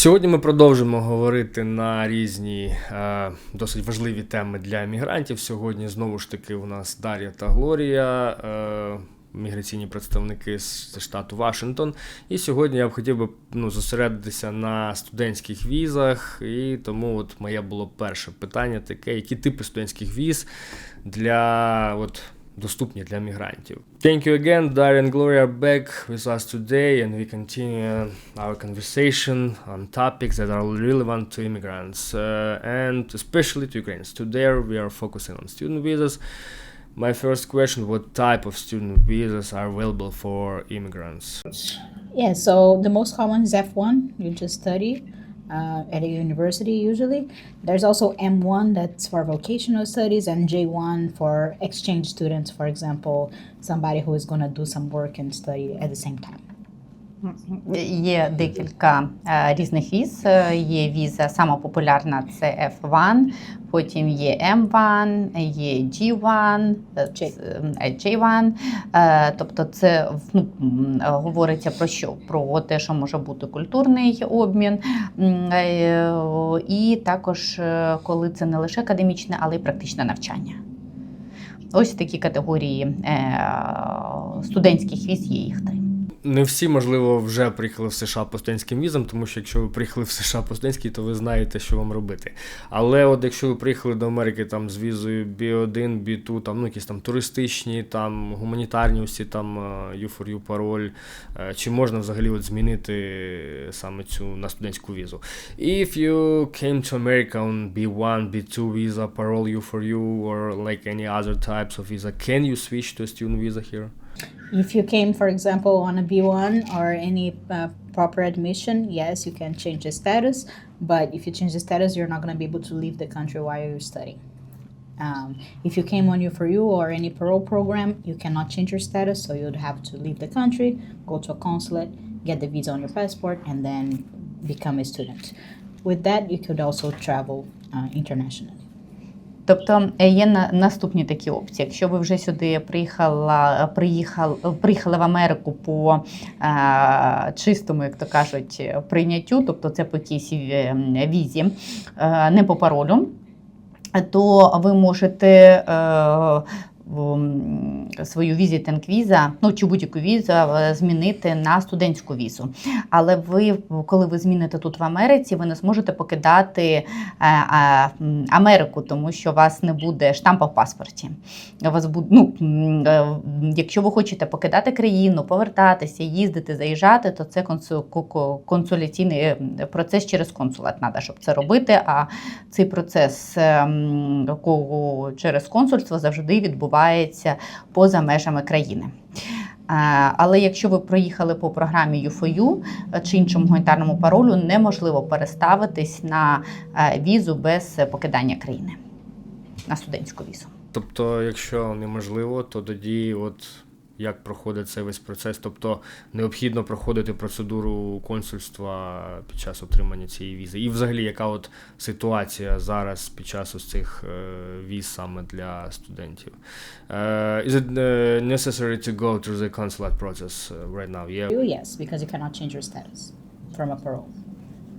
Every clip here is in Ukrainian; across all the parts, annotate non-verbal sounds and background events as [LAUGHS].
Сьогодні ми продовжимо говорити на різні е, досить важливі теми для мігрантів. Сьогодні знову ж таки у нас Дар'я та Глорія, е, міграційні представники з штату Вашингтон. І сьогодні я б хотів би ну, зосередитися на студентських візах. І тому от моє було перше питання таке: які типи студентських віз для от, доступні для мігрантів. Thank you again, Darren and Gloria are back with us today, and we continue our conversation on topics that are relevant to immigrants uh, and especially to Ukrainians. Today we are focusing on student visas. My first question: What type of student visas are available for immigrants? Yeah, so the most common is F1, you just study uh, at a university usually. There's also M1 that's for vocational studies, and J1 for exchange students, for example, somebody who is going to do some work and study at the same time. Є декілька е, різних віз. Е, Є віза сама популярна це F1, потім є M1, є G1, е, J. е, J1. Е, Тобто це ну, говориться про що? Про те, що може бути культурний обмін, і також коли це не лише академічне, але й практичне навчання. Ось такі категорії студентських віз є їх три. Не всі, можливо, вже приїхали в США по студентським візам, тому що якщо ви приїхали в США по студентській, то ви знаєте, що вам робити. Але от якщо ви приїхали до Америки там з візою B1, B2, там ну якісь там туристичні, там гуманітарні усі там е, U4U пароль, е, чи можна взагалі от змінити саме цю на студентську візу? If you came to America on B1, B2 visa, parole U4U, or like any other types of visa, can you switch to a student visa here? If you came, for example, on a B1 or any uh, proper admission, yes, you can change the status. But if you change the status, you're not going to be able to leave the country while you're studying. Um, if you came on U4U or any parole program, you cannot change your status, so you'd have to leave the country, go to a consulate, get the visa on your passport, and then become a student. With that, you could also travel uh, internationally. Тобто е, є наступні такі опції. Якщо ви вже сюди приїхала, приїхали, приїхала в Америку по е, чистому, як то кажуть, прийняттю, тобто це по якійсь е, візі, е, не по паролю, то ви можете е, свою візитинг віза, ну чи будь-яку візу е, змінити на студентську візу. Але ви, коли ви зміните тут в Америці, ви не зможете покидати е, Америку, тому що у вас не буде штампа в паспорті. У вас буде, ну, е, якщо ви хочете покидати країну, повертатися, їздити, заїжджати, то це консу- ко- ко- консуляційний процес через консулат треба, щоб це робити. А цей процес ем, через консульство завжди відбувається поза межами країни. Е, Але якщо ви проїхали по програмі UFOU чи іншому гуманітарному паролю, неможливо переставитись на е, візу без покидання країни на студентську візу. Тобто, якщо неможливо, то тоді от як проходить цей весь процес? Тобто необхідно проходити процедуру консульства під час отримання цієї візи. І взагалі, яка от ситуація зараз під час ось цих е, віз саме для студентів? Е, is it е, necessary to go through the consulate process uh, right now? Yeah. Yes, because you cannot change your status from a parole.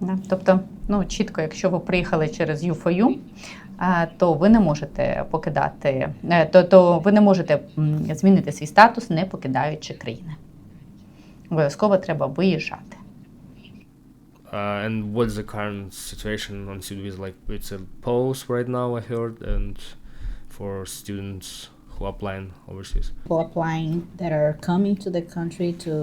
Да, Тобто, ну чітко, якщо ви приїхали через U4U, е, то ви не можете покидати, е, то, то ви не можете м, змінити свій статус, не покидаючи країни. Обов'язково треба виїжджати. Uh, and what's the current situation on student visa? Like it's a pause right now, I heard, and for students who are applying overseas. People applying that are coming to the country to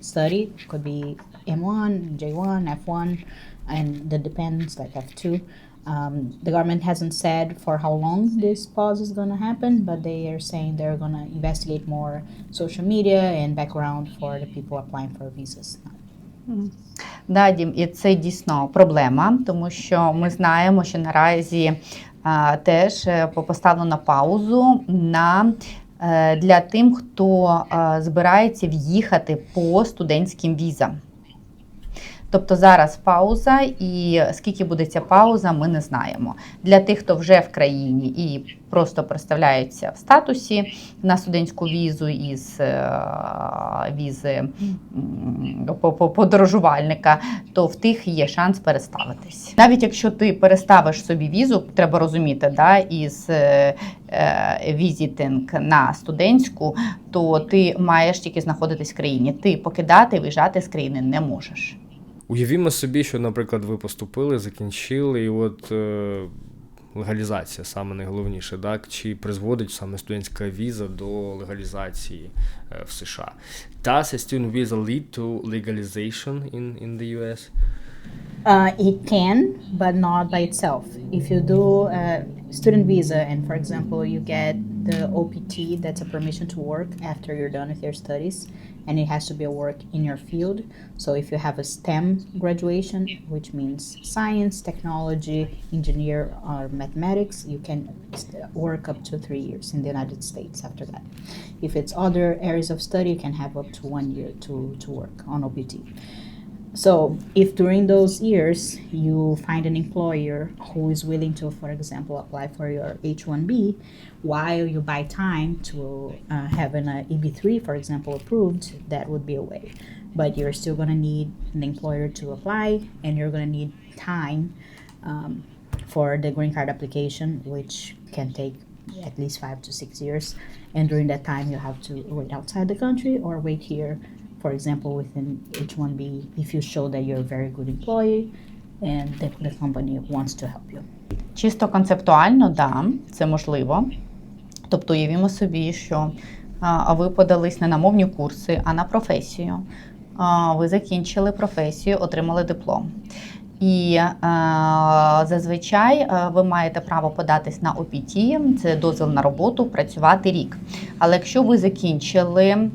study could be M1, J1, F1, and that depends, like F2. Um, the government hasn't said for how long this pause is going to happen, but they are saying they're going to investigate more social media and background for the people applying for visas. Да, Дім, і це дійсно проблема, тому що ми знаємо, що наразі а, теж е, поставлено паузу на. е, Для тим, хто е, збирається в'їхати по студентським візам. Тобто зараз пауза, і скільки буде ця пауза, ми не знаємо. Для тих, хто вже в країні і просто представляється в статусі на студентську візу із е, візи подорожувальника, то в тих є шанс переставитись. Навіть якщо ти переставиш собі візу, треба розуміти, да, із е, е, візитинг на студентську, то ти маєш тільки знаходитись в країні. Ти покидати, виїжджати з країни не можеш. Уявімо собі, що, наприклад, ви поступили, закінчили, і от е, легалізація саме найголовніше, так? Чи призводить саме студентська віза до легалізації е, в США? Does a student visa lead to legalization in, in the US? Uh, it can, but not by itself. If you do a student visa, and for example, you get the OPT, that's a permission to work after you're done with your studies, and it has to be a work in your field. So if you have a STEM graduation, which means science, technology, engineer, or mathematics, you can work up to three years in the United States after that. If it's other areas of study, you can have up to one year to, to work on OPT. So, if during those years you find an employer who is willing to, for example, apply for your H 1B while you buy time to uh, an a EB3, for example, approved, that would be a way. But you're still going to need an employer to apply, and you're going to need time um, for the green card application, which can take at least five to six years. And during that time, you have to wait outside the country or wait here for example, within H1B, if you show that you're a very good employee and the, the company wants to help you. Чисто концептуально, да, це можливо. Тобто уявімо собі, що а, ви подались не на мовні курси, а на професію. А, Ви закінчили професію, отримали диплом. І е, зазвичай ви маєте право податись на OPT, це дозвіл на роботу, працювати рік. Але якщо ви закінчили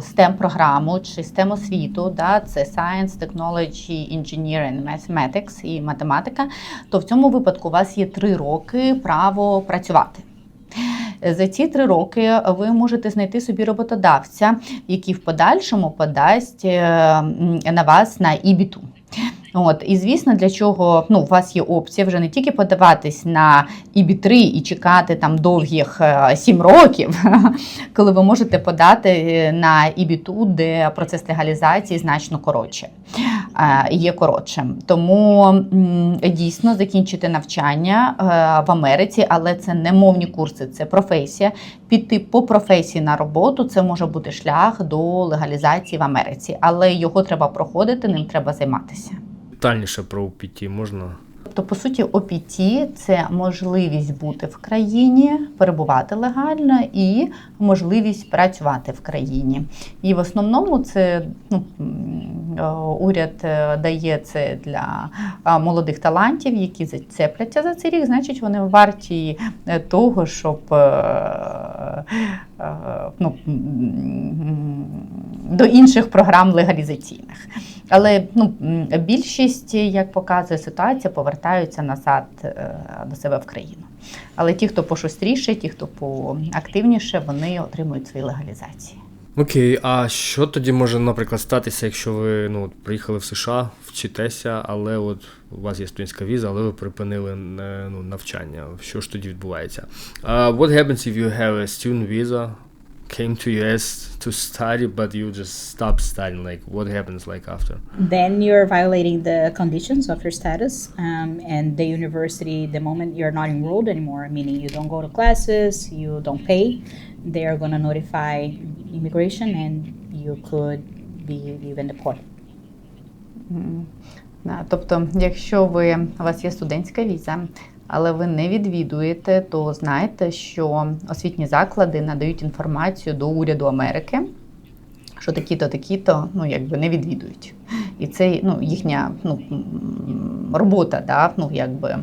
STEM програму чи STEM освіту, да, це Science, Technology, Engineering, Mathematics і математика, то в цьому випадку у вас є три роки право працювати. За ці три роки ви можете знайти собі роботодавця, який в подальшому подасть е, на вас на EB2. От, і звісно, для чого ну, у вас є опція вже не тільки подаватись на EB3 і чекати там довгих 7 років, [LAUGHS] коли ви можете подати е, на EB2, де процес легалізації значно коротше, е, є коротшим. Тому дійсно закінчити навчання е, в Америці, але це не мовні курси, це професія. Піти по професії на роботу це може бути шлях до легалізації в Америці, але його треба проходити, ним треба займатися. Детальніше про ОПІТі можна? Тобто, по суті, ОПТ – це можливість бути в країні, перебувати легально і можливість працювати в країні. І в основному це ну, уряд е, дає це для молодих талантів, які зацепляться за цей рік, значить вони варті е, того, щоб е, е, ну, до інших програм легалізаційних. Але ну, більшість, як показує ситуація, повертаються назад е, до себе в країну. Але ті, хто пошустріше, ті, хто поактивніше, вони отримують свої легалізації. Окей, а що тоді може, наприклад, статися, якщо ви ну, приїхали в США, вчитеся, але от у вас є студентська віза, але ви припинили е, ну, навчання. Що ж тоді відбувається? Uh, what happens if you have a student visa, came to US to study, but you just stop studying? Like, what happens like after? Then you're violating the conditions of your status, um, and the university, the moment you're not enrolled anymore, meaning you don't go to classes, you don't pay, they are going to notify immigration and you could be even deported. Мгм. Тобто, якщо ви у вас є студентська віза, але ви не відвідуєте, то знайте, що освітні заклади надають інформацію до уряду Америки, що такі-то, такі-то ну, якби не відвідують. І це ну, їхня ну, робота, да, ну, якби,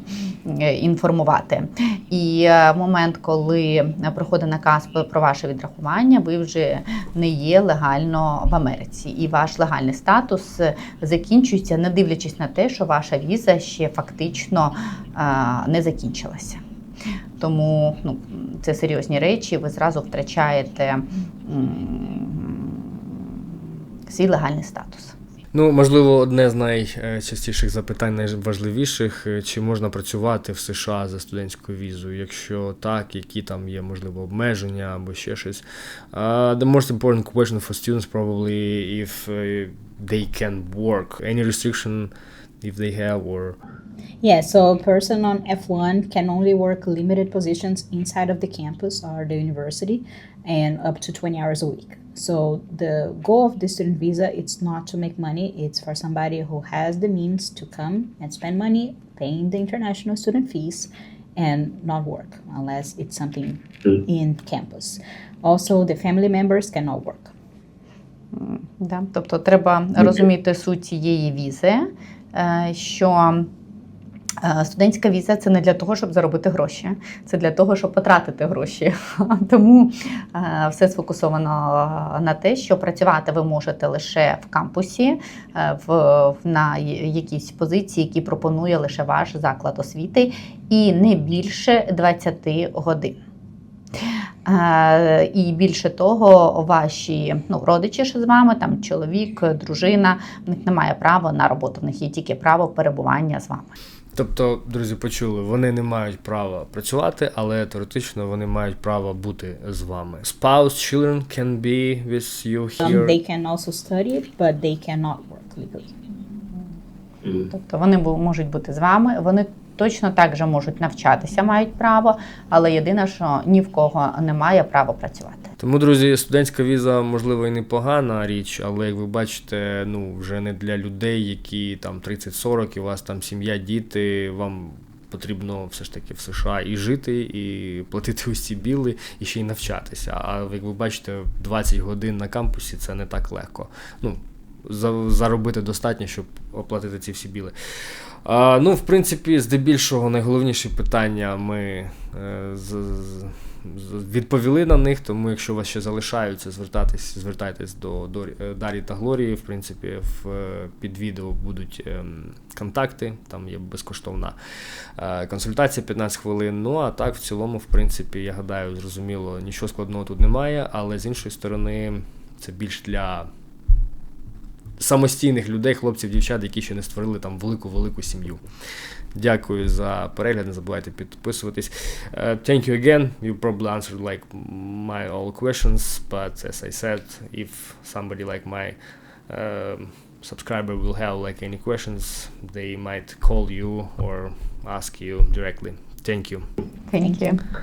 інформувати. І е, момент, коли приходить наказ про ваше відрахування, ви вже не є легально в Америці. І ваш легальний статус е, закінчується, не дивлячись на те, що ваша віза ще фактично е, не закінчилася. Тому ну, це серйозні речі, ви зразу втрачаєте свій легальний статус. Ну, можливо, одне з найчастіших запитань, найважливіших, е, чи можна працювати в США за студентською візою? Якщо так, які там є, можливо, обмеження або ще щось. Uh, the most important question for students probably if uh, they can work. Any restriction if they have or Yeah, so a person on F1 can only work limited positions inside of the campus or the university and up to 20 hours a week. So the goal of the student visa it's not to make money, it's for somebody who has the means to come and spend money paying the international student fees and not work unless it's something in campus. Also the family members cannot work. Да? Тобто треба розуміти суть цієї візи, е, що е, студентська віза це не для того, щоб заробити гроші, це для того, щоб потратити гроші. [LAUGHS] Тому е, все сфокусовано на те, що працювати ви можете лише в кампусі, е, в- на якійсь позиції, які пропонує лише ваш заклад освіти, і не більше 20 годин. Е, І більше того, ваші ну, родичі що з вами, там чоловік, дружина, в них немає права на роботу, в них є тільки право перебування з вами. Тобто, друзі, почули, вони не мають права працювати, але теоретично вони мають право бути з вами. Spouse, children can be with you Um, here. they can also study, but they cannot work legally. Тобто вони можуть бути з вами, вони точно так же можуть навчатися, мають право, але єдине, що ні в кого немає права працювати. Тому, друзі, студентська віза, можливо, і непогана річ, але як ви бачите, ну вже не для людей, які там 30-40, і у вас там сім'я, діти, вам. Потрібно все ж таки в США і жити, і платити усі біли, і ще й навчатися. А як ви бачите, 20 годин на кампусі це не так легко. Ну, заробити достатньо, щоб оплатити ці всі біли. А, ну, в принципі, здебільшого найголовніші питання ми е, з, з- з- відповіли на них, тому якщо у вас ще залишаються, звертайтесь, звертайтесь до, до е, Дарі та Глорії. В принципі, в, е, під відео будуть ем, контакти, там є безкоштовна консультація 15 хвилин. Ну а так, в цілому, в принципі, я гадаю, зрозуміло, нічого складного тут немає, але з іншої сторони, це більш для самостійних людей, хлопців, дівчат, які ще не створили там велику-велику сім'ю. Дякую за перегляд. Не забувайте підписуватись. Uh, thank you again. You probably answered like my all questions, but as I said, if somebody like my um subscriber will have like any questions, they might call you or ask you directly. Thank you. Thank you.